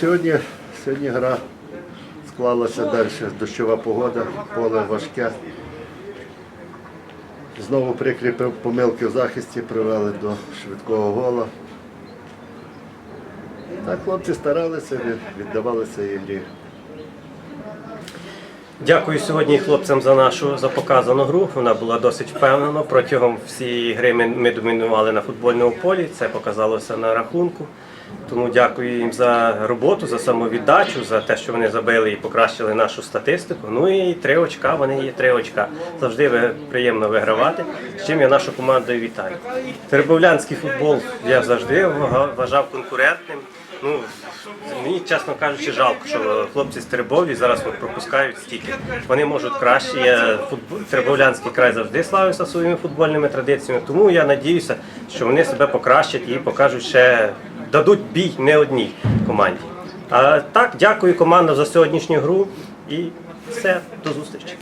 Сьогодні, сьогодні гра склалася далі. Дощова погода, поле важке. Знову прикрі помилки в захисті привели до швидкого гола. Так, хлопці старалися, від- віддавалися ігрі. Дякую сьогодні хлопцям за нашу за показану гру. Вона була досить впевнена. Протягом всієї гри ми, ми домінували на футбольному полі. Це показалося на рахунку. Тому дякую їм за роботу, за самовіддачу, за те, що вони забили і покращили нашу статистику. Ну і три очка, вони є три очка. Завжди приємно вигравати. З чим я нашу команду вітаю. Тербовлянський футбол я завжди вважав конкурентним. Ну, мені, чесно кажучи, жалко, що хлопці з Теребовлі зараз пропускають стільки. Вони можуть краще. Я, футбол, Теребовлянський край завжди славився своїми футбольними традиціями, тому я надіюся, що вони себе покращать і покажуть ще, дадуть бій не одній команді. А так, дякую командам за сьогоднішню гру і все, до зустрічі.